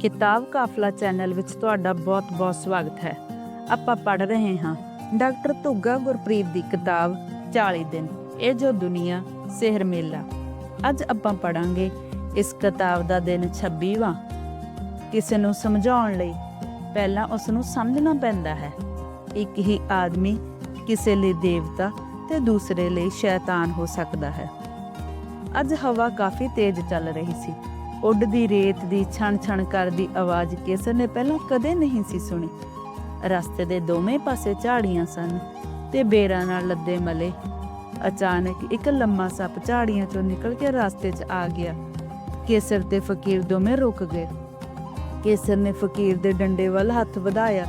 ਕਿਤਾਬ ਕਾਫਲਾ ਚੈਨਲ ਵਿੱਚ ਤੁਹਾਡਾ ਬਹੁਤ-ਬਹੁਤ ਸਵਾਗਤ ਹੈ। ਆਪਾਂ ਪੜ੍ਹ ਰਹੇ ਹਾਂ ਡਾਕਟਰ ਧੁੱਗਾ ਗੁਰਪ੍ਰੀਤ ਦੀ ਕਿਤਾਬ 40 ਦਿਨ, ਇਹ ਜੋ ਦੁਨੀਆ, ਸਿਹਰ ਮੇਲਾ। ਅੱਜ ਆਪਾਂ ਪੜਾਂਗੇ ਇਸ ਕਿਤਾਬ ਦਾ ਦਿਨ 26ਵਾਂ ਕਿਸੇ ਨੂੰ ਸਮਝਾਉਣ ਲਈ ਪਹਿਲਾਂ ਉਸ ਨੂੰ ਸਮਝਣਾ ਪੈਂਦਾ ਹੈ। ਇੱਕ ਹੀ ਆਦਮੀ ਕਿਸੇ ਲਈ ਦੇਵਤਾ ਤੇ ਦੂਸਰੇ ਲਈ ਸ਼ੈਤਾਨ ਹੋ ਸਕਦਾ ਹੈ। ਅੱਜ ਹਵਾ ਕਾਫੀ ਤੇਜ਼ ਚੱਲ ਰਹੀ ਸੀ। ਉੱਡਦੀ ਰੇਤ ਦੀ ਛਣ ਛਣ ਕਰਦੀ ਆਵਾਜ਼ ਕੇਸਰ ਨੇ ਪਹਿਲਾਂ ਕਦੇ ਨਹੀਂ ਸੀ ਸੁਣੀ। ਰਸਤੇ ਦੇ ਦੋਵੇਂ ਪਾਸੇ ਝਾੜੀਆਂ ਸਨ ਤੇ ਬੇਰਾਂ ਨਾਲ ਲੱਦੇ ਮਲੇ। ਅਚਾਨਕ ਇੱਕ ਲੰਮਾ ਸੱਪ ਝਾੜੀਆਂ ਚੋਂ ਨਿਕਲ ਕੇ ਰਸਤੇ 'ਚ ਆ ਗਿਆ। ਕੇਸਰ ਤੇ ਫਕੀਰ ਦੋਵੇਂ ਰੁਕ ਗਏ। ਕੇਸਰ ਨੇ ਫਕੀਰ ਦੇ ਡੰਡੇ ਵੱਲ ਹੱਥ ਵਧਾਇਆ।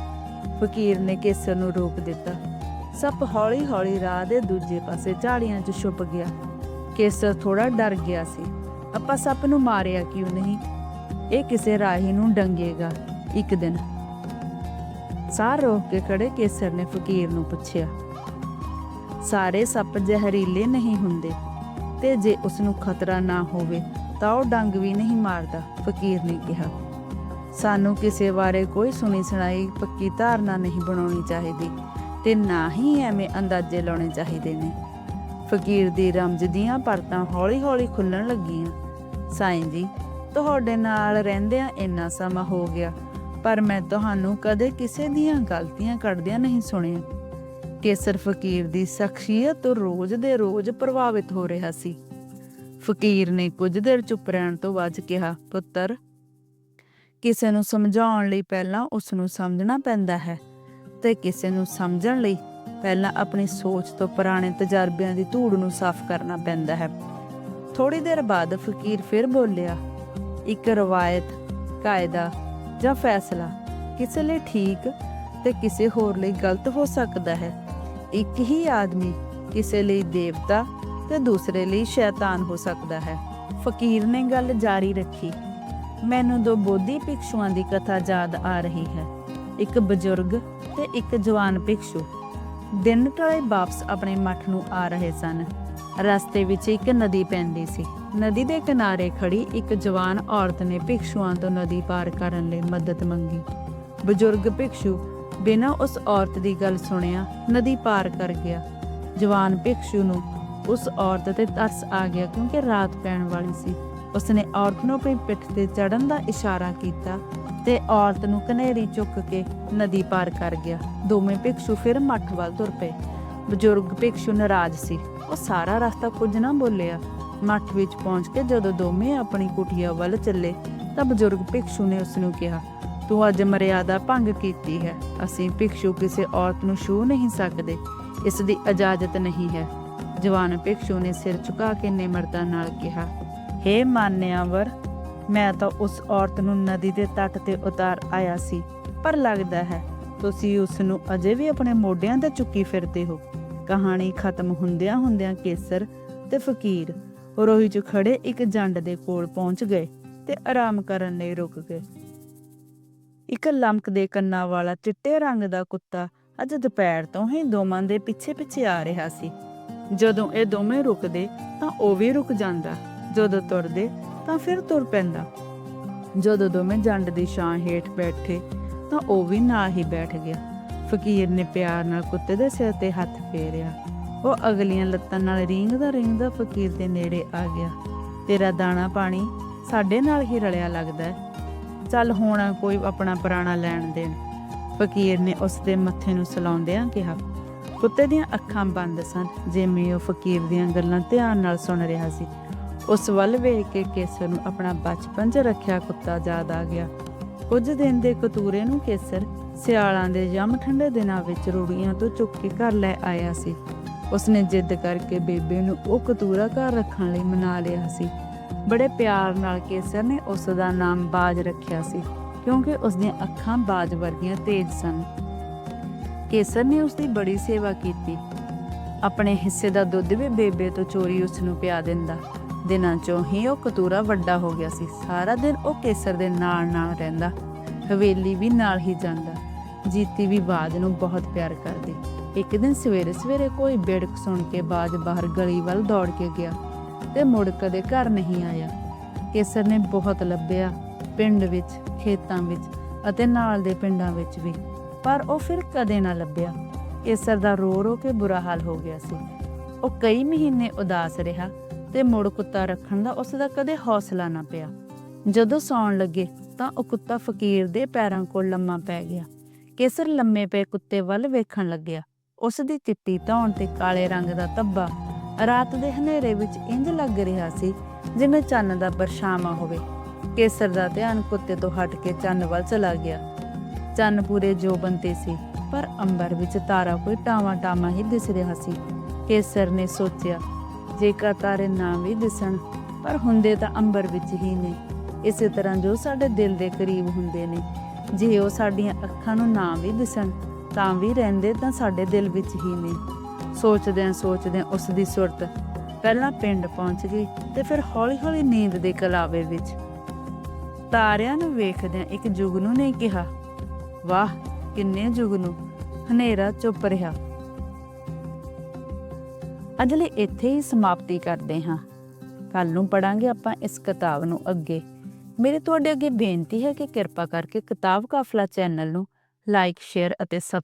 ਫਕੀਰ ਨੇ ਕੇਸਰ ਨੂੰ ਰੋਕ ਦਿੱਤਾ। ਸੱਪ ਹੌਲੀ-ਹੌਲੀ ਰਾਹ ਦੇ ਦੂਜੇ ਪਾਸੇ ਝਾੜੀਆਂ 'ਚ ਛੁਪ ਗਿਆ। ਕੇਸਰ ਥੋੜਾ ਡਰ ਗਿਆ ਸੀ। ਆਪਾਂ ਸੱਪ ਨੂੰ ਮਾਰਿਆ ਕਿਉਂ ਨਹੀਂ? ਇਹ ਕਿਸੇ ਰਾਹੀ ਨੂੰ ਡੰਗੇਗਾ, ਇੱਕ ਦਿਨ। ਸਾਹ ਰੋਕ ਕੇ ਖੜੇ ਕੇਸਰ ਨੇ ਫਕੀਰ ਨੂੰ ਪੁੱਛਿਆ। ਸਾਰੇ ਸੱਪ ਜ਼ਹਿਰੀਲੇ ਨਹੀਂ ਹੁੰਦੇ ਤੇ ਜੇ ਉਸ ਨੂੰ ਖਤਰਾ ਨਾ ਹੋਵੇ ਤਾਂ ਉਹ ਡੰਗ ਵੀ ਨਹੀਂ ਮਾਰਦਾ, ਫਕੀਰ ਨੇ ਕਿਹਾ। ਸਾਨੂੰ ਕਿਸੇ ਬਾਰੇ ਕੋਈ ਸੁਣੀ ਸੁਣਾਈ ਪੱਕੀ ਧਾਰਨਾ ਨਹੀਂ ਬਣਾਉਣੀ ਚਾਹੀਦੀ ਤੇ ਨਾ ਹੀ ਐਵੇਂ ਅੰਦਾਜ਼ੇ ਲਾਉਣੇ ਚਾਹੀਦੇ ਨੇ। ਫਕੀਰ ਦੀ ਰਮਜ਼ ਦੀਆਂ ਪਰਤਾਂ ਹੌਲੀ-ਹੌਲੀ ਖੁੱਲਣ ਲੱਗੀਆਂ। ਸਾਈਂ ਜੀ, ਤੁਹਾਡੇ ਨਾਲ ਰਹਿੰਦਿਆਂ ਇੰਨਾ ਸਮਾਂ ਹੋ ਗਿਆ, ਪਰ ਮੈਂ ਤੁਹਾਨੂੰ ਕਦੇ ਕਿਸੇ ਦੀਆਂ ਗਲਤੀਆਂ ਕੱਢਦਿਆਂ ਨਹੀਂ ਸੁਣਿਆ। ਕੇਸਰ ਫਕੀਰ ਦੀ ਸ਼ਖਸੀਅਤ ਤੋਂ ਰੋਜ਼ ਦੇ ਰੋਜ਼ ਪ੍ਰਭਾਵਿਤ ਹੋ ਰਿਹਾ ਸੀ। ਫਕੀਰ ਨੇ ਕੁਝ ਦੇਰ ਚੁੱਪ ਰਹਿਣ ਤੋਂ ਬਾਅਦ ਕਿਹਾ, ਪੁੱਤਰ, ਕਿਸੇ ਨੂੰ ਸਮਝਾਉਣ ਲਈ ਪਹਿਲਾਂ ਉਸ ਨੂੰ ਸਮਝਣਾ ਪੈਂਦਾ ਹੈ ਤੇ ਕਿਸੇ ਨੂੰ ਸਮਝਣ ਲਈ ਪਹਿਲਾਂ ਆਪਣੀ ਸੋਚ ਤੋਂ ਪੁਰਾਣੇ ਤਜਰਬਿਆਂ ਦੀ ਧੂੜ ਨੂੰ ਸਾਫ਼ ਕਰਨਾ ਪੈਂਦਾ ਹੈ। ਥੋੜੀ ਦੇਰ ਬਾਅਦ ਫਕੀਰ ਫਿਰ ਬੋਲਿਆ, ਇੱਕ ਰਵਾਇਤ, ਕਾਇਦਾ ਜਾਂ ਫੈਸਲਾ ਕਿਸੇ ਲਈ ਠੀਕ ਤੇ ਕਿਸੇ ਹੋਰ ਲਈ ਗਲਤ ਹੋ ਸਕਦਾ ਹੈ। ਇੱਕ ਹੀ ਆਦਮੀ ਕਿਸੇ ਲਈ ਦੇਵਤਾ ਤੇ ਦੂਸਰੇ ਲਈ ਸ਼ੈਤਾਨ ਹੋ ਸਕਦਾ ਹੈ। ਫਕੀਰ ਨੇ ਗੱਲ ਜਾਰੀ ਰੱਖੀ। ਮੈਨੂੰ ਦੋ ਬੋਧੀ ਭਿਕਸ਼ੂਆਂ ਦੀ ਕਥਾ ਯਾਦ ਆ ਰਹੀ ਹੈ, ਇੱਕ ਬਜ਼ੁਰਗ ਤੇ ਇੱਕ ਜਵਾਨ ਭਿਕਸ਼ੂ। ਦਿਨ ਟਲੇ ਵਾਪਸ ਆਪਣੇ ਮੱਠ ਨੂੰ ਆ ਰਹੇ ਸਨ। ਰਸਤੇ ਵਿੱਚ ਇੱਕ ਨਦੀ ਪੈਂਦੀ ਸੀ। ਨਦੀ ਦੇ ਕਿਨਾਰੇ ਖੜੀ ਇੱਕ ਜਵਾਨ ਔਰਤ ਨੇ ਭਿਕਸ਼ੂਆਂ ਤੋਂ ਨਦੀ ਪਾਰ ਕਰਨ ਲਈ ਮਦਦ ਮੰਗੀ। ਬਜ਼ੁਰਗ ਭਿਕਸ਼ੂ ਬਿਨਾਂ ਉਸ ਔਰਤ ਦੀ ਗੱਲ ਸੁਣਿਆ, ਨਦੀ ਪਾਰ ਕਰ ਗਿਆ। ਜਵਾਨ ਭਿਕਸ਼ੂ ਨੂੰ ਉਸ ਔਰਤ ਤੇ ਤਰਸ ਆ ਗਿਆ ਕਿਉਂਕਿ ਰਾਤ ਪੈਣ ਵਾਲੀ ਸੀ। ਉਸਨੇ ਔਰਤ ਨੂੰ ਆਪਣੀ ਪਿੱਠ ਤੇ ਚੜਨ ਦਾ ਇਸ਼ਾਰਾ ਕੀਤਾ ਤੇ ਔਰਤ ਨੂੰ ਕਨੇਰੀ ਚੁੱਕ ਕੇ ਨਦੀ ਪਾਰ ਕਰ ਗਿਆ। ਦੋਵੇਂ ਭਿਕਸ਼ੂ ਫਿਰ ਮੱਠ ਵੱਲ ਤੁਰ ਪਏ। ਬਜ਼ੁਰਗ ਭਿਕਸ਼ੂ ਨਾਰਾਜ਼ ਸੀ। ਉਹ ਸਾਰਾ ਰਸਤਾ ਕੁਝ ਨਾ ਬੋਲਿਆ। ਮੱਠ ਵਿੱਚ ਪਹੁੰਚ ਕੇ ਜਦੋਂ ਦੋਵੇਂ ਆਪਣੀ ਕੁਟੀਆ ਵੱਲ ਚੱਲੇ, ਤਾਂ ਬਜ਼ੁਰਗ ਭਿਕਸ਼ੂ ਨੇ ਉਸ ਨੂੰ ਕਿਹਾ, ਤੂੰ ਅੱਜ ਮਰਿਆਦਾ ਭੰਗ ਕੀਤੀ ਹੈ। ਅਸੀਂ ਭਿਕਸ਼ੂ ਕਿਸੇ ਔਰਤ ਨੂੰ ਛੂ ਨਹੀਂ ਸਕਦੇ। ਇਸ ਦੀ ਇਜਾਜ਼ਤ ਨਹੀਂ ਹੈ। ਜਵਾਨ ਭਿਕਸ਼ੂ ਨੇ ਸਿਰ ਝੁਕਾ ਕੇ ਨਿਮਰਤਾ ਨਾਲ ਕਿਹਾ, ਹੇ ਮਾਨਿਆਵਰ ਮੈਂ ਤਾਂ ਉਸ ਔਰਤ ਨੂੰ ਨਦੀ ਦੇ ਤੱਟ ਤੇ ਉਤਾਰ ਆਇਆ ਸੀ, ਪਰ ਲੱਗਦਾ ਹੈ ਤੁਸੀਂ ਉਸ ਨੂੰ ਅਜੇ ਵੀ ਆਪਣੇ ਮੋਢਿਆਂ ਤੇ ਚੁੱਕੀ ਫਿਰਦੇ ਹੋ। ਕਹਾਣੀ ਖਤਮ ਹੁੰਦਿਆਂ ਹੁੰਦਿਆਂ ਕੇਸਰ ਤੇ ਫਕੀਰ ਰੋਹੀ 'ਚ ਖੜੇ ਇੱਕ ਜੰਡ ਦੇ ਕੋਲ ਪਹੁੰਚ ਗਏ ਤੇ ਆਰਾਮ ਕਰਨ ਲਈ ਰੁਕ ਗਏ। ਇੱਕ ਲਮਕਦੇ ਕੰਨਾਂ ਵਾਲਾ ਚਿੱਟੇ ਰੰਗ ਦਾ ਕੁੱਤਾ ਅੱਜ ਦੁਪਹਿਰ ਤੋਂ ਹੀ ਦੋਵਾਂ ਦੇ ਪਿੱਛੇ ਪਿੱਛੇ ਆ ਰਿਹਾ ਸੀ। ਜਦੋਂ ਇਹ ਦੋਵੇਂ ਰੁਕਦੇ ਤਾਂ ਉਹ ਵੀ ਰੁਕ ਜਾਂਦਾ, ਜਦੋਂ ਤੁਰਦੇ ਤਾਂ ਫਿਰ ਤੁਰ ਪੈਂਦਾ। ਜਦੋਂ ਦੋਵੇਂ ਜੰਡ ਦੀ ਛਾਂ ਹੇਠ ਬੈਠੇ, ਤਾਂ ਉਹ ਵੀ ਨਾਲ ਹੀ ਬੈਠ ਗਿਆ। ਫਕੀਰ ਨੇ ਪਿਆਰ ਨਾਲ ਕੁੱਤੇ ਦੇ ਸਿਰ ਤੇ ਹੱਥ ਫੇਰਿਆ। ਉਹ ਅਗਲੀਆਂ ਲੱਤਾਂ ਨਾਲ ਰੀਂਗਦਾ ਰੀਂਗਦਾ ਫਕੀਰ ਦੇ ਨੇੜੇ ਆ ਗਿਆ। ਤੇਰਾ ਦਾਣਾ ਪਾਣੀ ਸਾਡੇ ਨਾਲ ਹੀ ਰਲਿਆ ਲੱਗਦਾ ਹੈ। ਚੱਲ ਹੋਣਾ ਕੋਈ ਆਪਣਾ ਪੁਰਾਣਾ ਲੈਣ ਦੇਣ। ਫਕੀਰ ਨੇ ਉਸ ਦੇ ਮੱਥੇ ਨੂੰ ਸਲਾਉਂਦਿਆਂ ਕਿਹਾ, ਕੁੱਤੇ ਦੀਆਂ ਅੱਖਾਂ ਬੰਦ ਸਨ, ਜਿਵੇਂ ਉਹ ਫਕੀਰ ਦੀਆਂ ਗੱਲਾਂ ਧਿਆਨ ਨਾਲ ਸੁਣ ਰਿਹਾ ਸੀ। ਉਸ ਵੱਲ ਵੇਖ ਕੇ ਕੇਸਰ ਨੂੰ ਆਪਣਾ ਬਚਪਨ 'ਚ ਰੱਖਿਆ ਕੁੱਤਾ ਯਾਦ ਆ ਗਿਆ। ਕੁਝ ਦਿਨ ਦੇ ਕਤੂਰੇ ਨੂੰ ਕੇਸਰ ਸਿਆਲਾਂ ਦੇ ਜੰਮ ਠੰਡੇ ਦਿਨਾਂ ਵਿੱਚ ਰੂੜੀਆਂ ਤੋਂ ਚੁੱਕ ਕੇ ਘਰ ਲੈ ਆਇਆ ਸੀ। ਉਸਨੇ ਜਿੱਦ ਕਰਕੇ ਬੇਬੇ ਨੂੰ ਉਹ ਕਤੂਰਾ ਘਰ ਰੱਖਣ ਲਈ ਮਨਾ ਲਿਆ ਸੀ। ਬੜੇ ਪਿਆਰ ਨਾਲ ਕੇਸਰ ਨੇ ਉਸ ਦਾ ਨਾਮ ਬਾਜ ਰੱਖਿਆ ਸੀ, ਕਿਉਂਕਿ ਉਸ ਦੀਆਂ ਅੱਖਾਂ ਬਾਜ ਵਰਗੀਆਂ ਤੇਜ਼ ਸਨ। ਕੇਸਰ ਨੇ ਉਸ ਦੀ ਬੜੀ ਸੇਵਾ ਕੀਤੀ। ਆਪਣੇ ਹਿੱਸੇ ਦਾ ਦੁੱਧ ਵੀ ਬੇਬੇ ਤੋਂ ਚੋਰੀ ਉਸ ਨੂੰ ਪਿਆ ਦਿੰਦਾ। ਦਿਨਾਂ ਚੋਂ ਹੀ ਉਹ ਕਤੂਰਾ ਵੱਡਾ ਹੋ ਗਿਆ ਸੀ। ਸਾਰਾ ਦਿਨ ਉਹ ਕੇਸਰ ਦੇ ਨਾਲ ਨਾਲ ਰਹਿੰਦਾ। ਹਵੇਲੀ ਵੀ ਨਾਲ ਹੀ ਜਾਂਦਾ। ਜੀਤੀ ਵੀ ਬਾਜ ਨੂੰ ਬਹੁਤ ਪਿਆਰ ਕਰਦੀ। ਇੱਕ ਦਿਨ ਸਵੇਰੇ ਸਵੇਰੇ ਕੋਈ ਬੇੜਕ ਸੁਣ ਕੇ ਬਾਜ ਬਾਹਰ ਗਲੀ ਵੱਲ ਦੌੜ ਕੇ ਗਿਆ ਤੇ ਮੁੜ ਕਦੇ ਘਰ ਨਹੀਂ ਆਇਆ। ਕੇਸਰ ਨੇ ਬਹੁਤ ਲੱਭਿਆ ਪਿੰਡ ਵਿੱਚ, ਖੇਤਾਂ ਵਿੱਚ ਅਤੇ ਨਾਲ ਦੇ ਪਿੰਡਾਂ ਵਿੱਚ ਵੀ, ਪਰ ਉਹ ਫਿਰ ਕਦੇ ਨਾ ਲੱਭਿਆ। ਕੇਸਰ ਦਾ ਰੋ ਰੋ ਕੇ ਬੁਰਾ ਹਾਲ ਹੋ ਗਿਆ ਸੀ। ਉਹ ਕਈ ਮਹੀਨੇ ਉਦਾਸ ਰਿਹਾ। ਤੇ ਮੁੜ ਕੁੱਤਾ ਰੱਖਣ ਦਾ ਉਸ ਦਾ ਕਦੇ ਹੌਸਲਾ ਨਾ ਪਿਆ। ਜਦੋਂ ਸੌਣ ਲੱਗੇ ਤਾਂ ਉਹ ਕੁੱਤਾ ਫਕੀਰ ਦੇ ਪੈਰਾਂ ਕੋਲ ਲੰਮਾ ਪੈ ਗਿਆ। ਕੇਸਰ ਲੰਮੇ ਪਏ ਕੁੱਤੇ ਵੱਲ ਵੇਖਣ ਲੱਗਿਆ। ਉਸ ਦੀ ਚਿੱਟੀ ਧੌਣ ਤੇ ਕਾਲੇ ਰੰਗ ਦਾ ਤੱਬਾ ਰਾਤ ਦੇ ਹਨੇਰੇ ਵਿੱਚ ਇੰਜ ਲੱਗ ਰਿਹਾ ਸੀ ਜਿਵੇਂ ਚੰਨ ਦਾ ਪਰਛਾਵਾਂ ਹੋਵੇ। ਕੇਸਰ ਦਾ ਧਿਆਨ ਕੁੱਤੇ ਤੋਂ ਹਟ ਕੇ ਚੰਨ ਵੱਲ ਚਲਾ ਗਿਆ। ਚੰਨ ਪੂਰੇ ਜੋਬਨ ਤੇ ਸੀ, ਪਰ ਅੰਬਰ ਵਿੱਚ ਤਾਰਾ ਕੋਈ ਟਾਵਾਂ ਟਾਵਾਂ ਹੀ ਦਿਸ ਰਿਹਾ ਸੀ। ਕੇਸਰ ਨੇ ਸੋਚਿਆ ਜੇਕਰ ਤਾਰੇ ਨਾ ਵੀ ਦਿਸਣ, ਪਰ ਹੁੰਦੇ ਤਾਂ ਅੰਬਰ ਵਿੱਚ ਹੀ ਨੇ। ਇਸੇ ਤਰ੍ਹਾਂ ਜੋ ਸਾਡੇ ਦਿਲ ਦੇ ਕਰੀਬ ਹੁੰਦੇ ਨੇ। ਜੇ ਉਹ ਸਾਡੀਆਂ ਅੱਖਾਂ ਨੂੰ ਨਾ ਵੀ ਦਿਸਣ, ਤਾਂ ਵੀ ਰਹਿੰਦੇ ਤਾਂ ਸਾਡੇ ਦਿਲ ਵਿੱਚ ਹੀ ਨੇ। ਸੋਚਦਿਆਂ ਸੋਚਦਿਆਂ ਉਸ ਦੀ ਸੁਰਤ ਪਹਿਲਾਂ ਪਿੰਡ ਪਹੁੰਚ ਗਈ ਤੇ ਫਿਰ ਹੌਲੀ-ਹੌਲੀ ਨੀਂਦ ਦੇ ਕਲਾਵੇ ਵਿੱਚ ਤਾਰਿਆਂ ਨੂੰ ਵੇਖਦਿਆਂ ਇੱਕ ਜੁਗਨੂ ਨੇ ਕਿਹਾ, ਵਾਹ, ਕਿੰਨੇ ਜੁਗਨੂ, ਹਨੇਰਾ ਚੁੱਪ ਰਿਹਾ। ਅੱਜ ਲਈ ਇੱਥੇ ਹੀ ਸਮਾਪਤੀ ਕਰਦੇ ਹਾਂ। ਕੱਲ ਨੂੰ ਪੜਾਂਗੇ ਆਪਾਂ ਇਸ ਕਿਤਾਬ ਨੂੰ ਅੱਗੇ। ਮੇਰੀ ਤੁਹਾਡੇ ਅੱਗੇ ਬੇਨਤੀ ਹੈ ਕਿ ਕਿਰਪਾ ਕਰਕੇ ਕਿਤਾਬ ਕਾਫਲਾ ਚੈਨਲ ਨੂੰ ਲਾਈਕ, ਸ਼ੇਅਰ ਅਤੇ ਸਬਸਕ੍ਰਾਈਬ